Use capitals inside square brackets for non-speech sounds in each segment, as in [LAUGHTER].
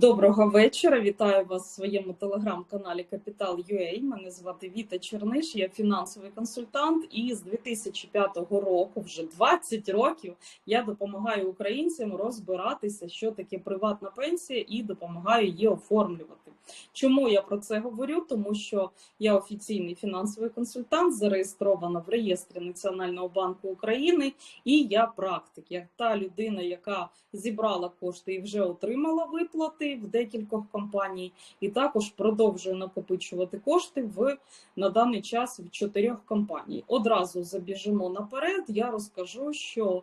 Доброго вечора. Вітаю вас в своєму телеграм-каналі Капітал UA. Мене звати Віта Черниш, я фінансовий консультант. І з 2005 року, вже 20 років, я допомагаю українцям розбиратися, що таке приватна пенсія, і допомагаю її оформлювати. Чому я про це говорю? Тому що я офіційний фінансовий консультант, зареєстрована в реєстрі Національного банку України, і я практик, як та людина, яка зібрала кошти і вже отримала виплати в декількох компаній, і також продовжує накопичувати кошти в на даний час в чотирьох компаній. Одразу забіжимо наперед. Я розкажу, що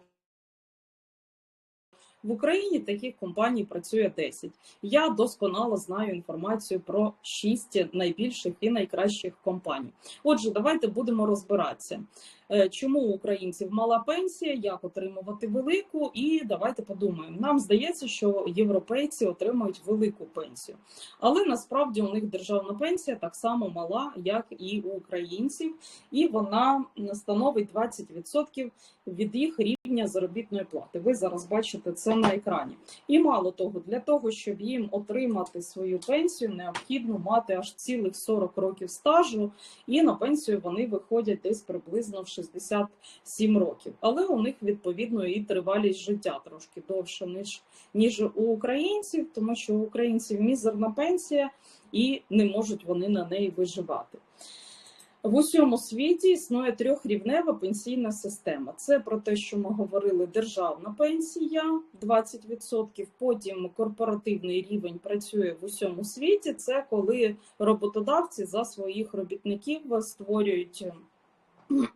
в Україні таких компаній працює 10. Я досконало знаю інформацію про 6 найбільших і найкращих компаній. Отже, давайте будемо розбиратися, е, чому у українців мала пенсія, як отримувати велику, і давайте подумаємо. Нам здається, що європейці отримують велику пенсію, але насправді у них державна пенсія так само мала, як і у українців, і вона становить 20% від їх рівня заробітної плати. Ви зараз бачите це на екрані. І мало того, для того, щоб їм отримати свою пенсію, необхідно мати аж цілих 40 років стажу, і на пенсію вони виходять десь приблизно в 67 років. Але у них відповідно і тривалість життя трошки довше, ніж, ніж у українців, тому що у українців мізерна пенсія і не можуть вони на неї виживати. В усьому світі існує трьохрівнева пенсійна система. Це про те, що ми говорили: державна пенсія 20%, Потім корпоративний рівень працює в усьому світі. Це коли роботодавці за своїх робітників створюють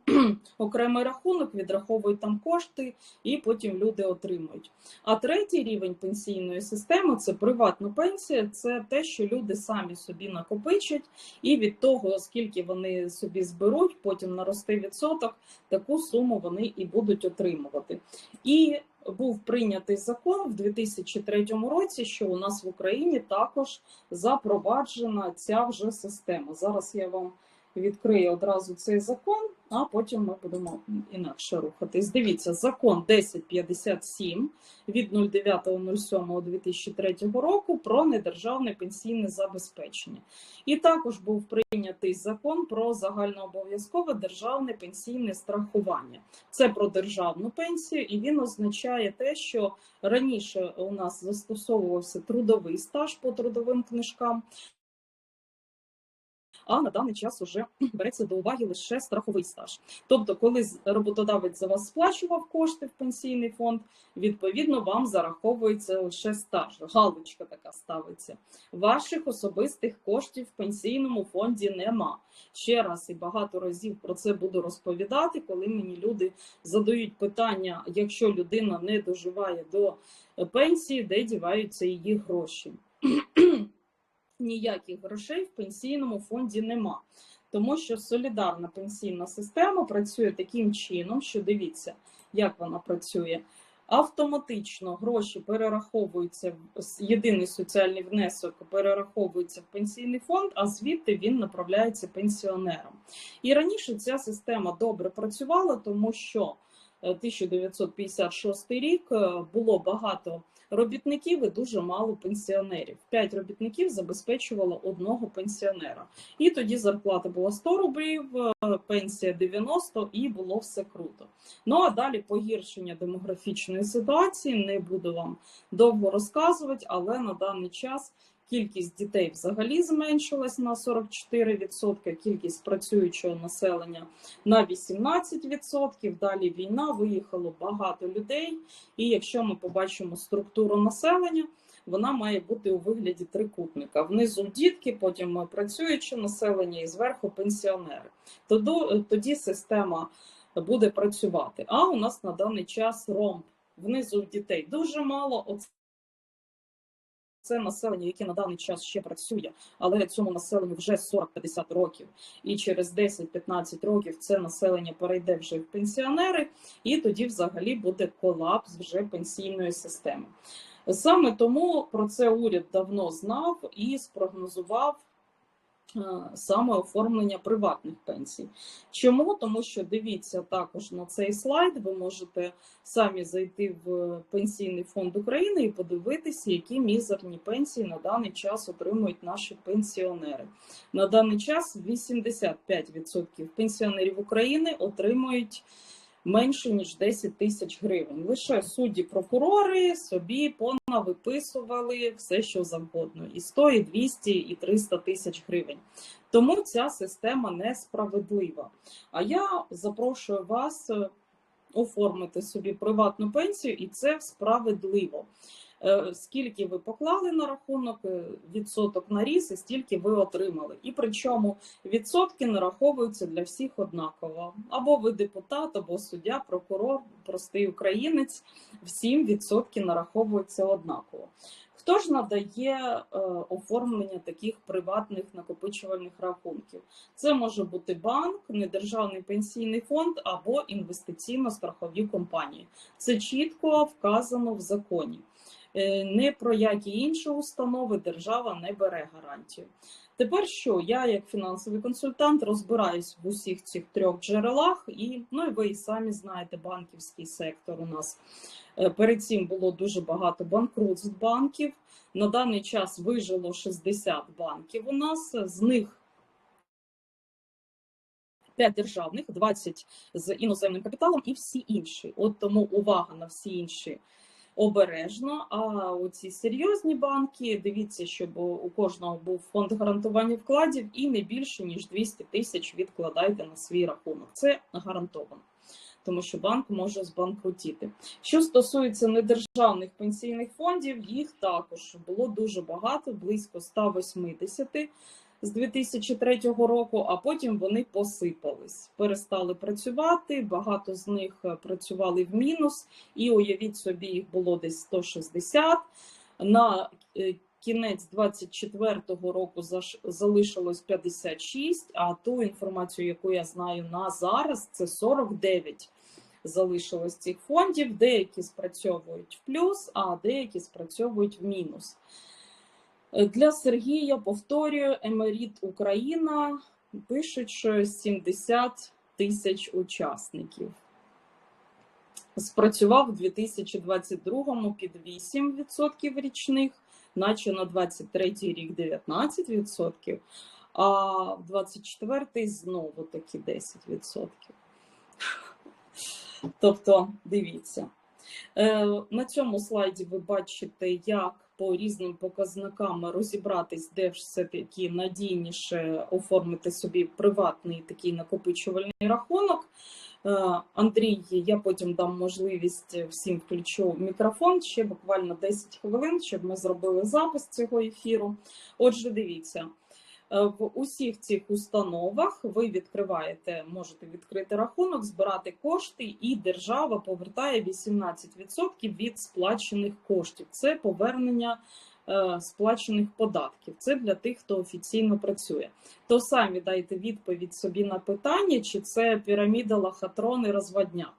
[CLEARS THROAT] окремий рахунок, відраховують там кошти, і потім люди отримують. А третій рівень пенсійної системи це приватна пенсія, це те, що люди самі собі накопичать, і від того, скільки вони собі зберуть, потім наросте відсоток, таку суму вони і будуть отримувати. І був прийнятий закон в 2003 році, що у нас в Україні також запроваджена ця вже система. Зараз я вам відкрию одразу цей закон, а потім ми будемо інакше рухатись. Дивіться, закон 1057 від 09.07.2003 року про недержавне пенсійне забезпечення. І також був прийнятий закон про загальнообов'язкове державне пенсійне страхування. Це про державну пенсію, і він означає те, що раніше у нас застосовувався трудовий стаж по трудовим книжкам а на даний час уже береться до уваги лише страховий стаж. Тобто, коли роботодавець за вас сплачував кошти в пенсійний фонд, відповідно вам зараховується лише стаж. Галочка така ставиться. Ваших особистих коштів в пенсійному фонді нема. Ще раз і багато разів про це буду розповідати, коли мені люди задають питання: якщо людина не доживає до пенсії, де діваються її гроші ніяких грошей в пенсійному фонді нема. Тому що солідарна пенсійна система працює таким чином, що дивіться, як вона працює. Автоматично гроші перераховуються єдиний соціальний внесок перераховується в пенсійний фонд, а звідти він направляється пенсіонерам. І раніше ця система добре працювала, тому що 1956 е, рік е, було багато робітників і дуже мало пенсіонерів. П'ять робітників забезпечувало одного пенсіонера. І тоді зарплата була 100 рублів, е, пенсія 90 і було все круто. Ну а далі погіршення демографічної ситуації не буду вам довго розказувати, але на даний час. Кількість дітей взагалі зменшилась на 44%, кількість працюючого населення на 18%. Далі війна виїхало багато людей. І якщо ми побачимо структуру населення, вона має бути у вигляді трикутника. Внизу дітки, потім працююче населення і зверху пенсіонери. Тоді, система буде працювати. А у нас на даний час ромб. Внизу дітей дуже мало це населення, яке на даний час ще працює, але цьому населенню вже 40-50 років. І через 10-15 років це населення перейде вже в пенсіонери, і тоді взагалі буде колапс вже пенсійної системи. Саме тому про це уряд давно знав і спрогнозував саме оформлення приватних пенсій. Чому? Тому що дивіться також на цей слайд, ви можете самі зайти в Пенсійний фонд України і подивитися, які мізерні пенсії на даний час отримують наші пенсіонери. На даний час 85% пенсіонерів України отримують менше ніж 10 тисяч гривень. Лише судді, прокурори собі понавиписували все, що завгодно, і 100, і 200, і 300 тисяч гривень. Тому ця система несправедлива. А я запрошую вас е, оформити собі приватну пенсію, і це справедливо. Е, Скільки ви поклали на рахунок, е, відсоток наріс, і стільки ви отримали. І причому відсотки нараховуються для всіх однаково. Або ви депутат, або суддя, прокурор, простий українець. Всім відсотки нараховуються однаково. Хто ж надає е, оформлення таких приватних накопичувальних рахунків? Це може бути банк, недержавний пенсійний фонд або інвестиційно-страхові компанії. Це чітко вказано в законі. Не про які інші установи держава не бере гарантію. Тепер що я, як фінансовий консультант, розбираюсь в усіх цих трьох джерелах, і ну і ви і самі знаєте, банківський сектор у нас е, перед цим було дуже багато банкрутств банків. На даний час вижило 60 банків. У нас з них 5 державних, 20 з іноземним капіталом і всі інші. От тому увага на всі інші обережно. А оці серйозні банки, дивіться, щоб у кожного був фонд гарантування вкладів і не більше ніж 200 тисяч відкладайте на свій рахунок. Це гарантовано. Тому що банк може збанкрутіти. Що стосується недержавних пенсійних фондів, їх також було дуже багато, близько 180 з 2003 року, а потім вони посипались, перестали працювати. Багато з них е, працювали в мінус, і уявіть собі, їх було десь 160. На е, кінець 24-го року залишилось 56, а ту інформацію, яку я знаю на зараз, це 49 залишилось цих фондів. Деякі спрацьовують в плюс, а деякі спрацьовують в мінус. Е, Для Сергія повторюю, Емеріт Україна пишуть, що 70 тисяч учасників. Спрацював у 2022 під 8% річних, наче на 23 рік 19%, а в 24 знову таки 10%. Тобто, дивіться. Е, На цьому слайді ви бачите, як по різним показникам розібратись, де ж все-таки надійніше оформити собі приватний такий накопичувальний рахунок. Е, Андрій, я потім дам можливість всім включу мікрофон ще буквально 10 хвилин, щоб ми зробили запис цього ефіру. Отже, дивіться. Е, В усіх цих установах ви відкриваєте, можете відкрити рахунок, збирати кошти, і держава повертає 18% від сплачених коштів. Це повернення е, сплачених податків. Це для тих, хто офіційно працює. То самі дайте відповідь собі на питання, чи це піраміда лохотрон і розводня.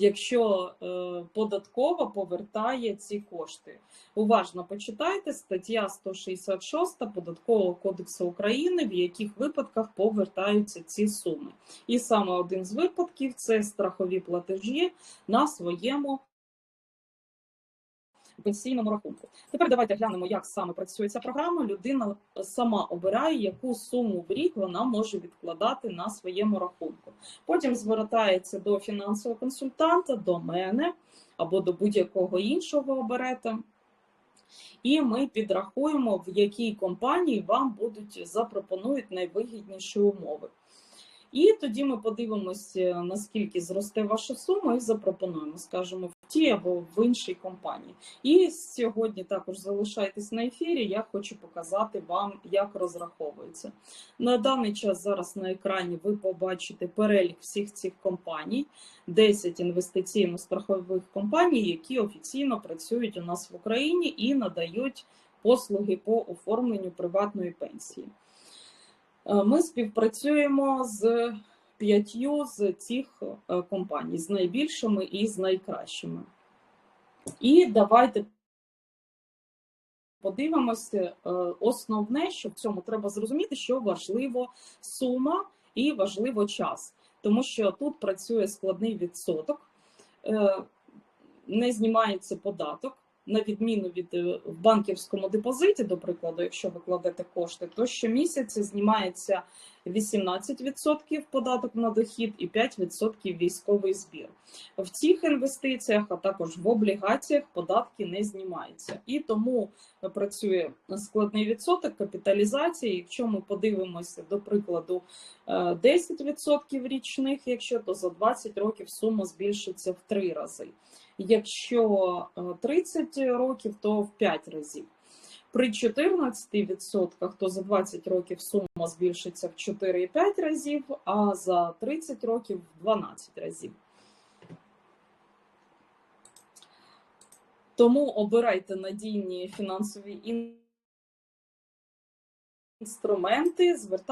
Якщо е, податкова повертає ці кошти, уважно почитайте стаття 166 податкового кодексу України, в яких випадках повертаються ці суми. І саме один з випадків це страхові платежі на своєму пенсійному рахунку. Тепер давайте глянемо, як саме працює ця програма. Людина сама обирає, яку суму в рік вона може відкладати на своєму рахунку. Потім звертається до фінансового консультанта, до мене або до будь-якого іншого оберете. І ми підрахуємо, в якій компанії вам будуть запропонують найвигідніші умови. І тоді ми подивимося, наскільки зросте ваша сума, і запропонуємо, скажімо, в тій або в іншій компанії. І сьогодні також залишайтесь на ефірі. Я хочу показати вам, як розраховується. На даний час зараз на екрані ви побачите перелік всіх цих компаній, 10 інвестиційно-страхових компаній, які офіційно працюють у нас в Україні і надають послуги по оформленню приватної пенсії. Е, Ми співпрацюємо з п'ятью з цих е, компаній, з найбільшими і з найкращими. І давайте подивимося, е, основне, що в цьому треба зрозуміти, що важливо сума і важливо час, тому що тут працює складний відсоток, е, не знімається податок. На відміну від е, в банківському депозиті, до прикладу, якщо ви кладете кошти, то щомісяця знімається 18% податок на дохід і 5% військовий збір. В цих інвестиціях, а також в облігаціях, податки не знімаються. І тому працює складний відсоток капіталізації. Якщо ми подивимося, до прикладу, е, 10% річних, якщо то за 20 років сума збільшиться в 3 рази. Якщо е, 30 років, то в 5 разів. При 14% то за 20 років сума збільшиться в 4,5 разів, а за 30 років в 12 разів. Тому обирайте надійні фінансові інструменти, звертайте.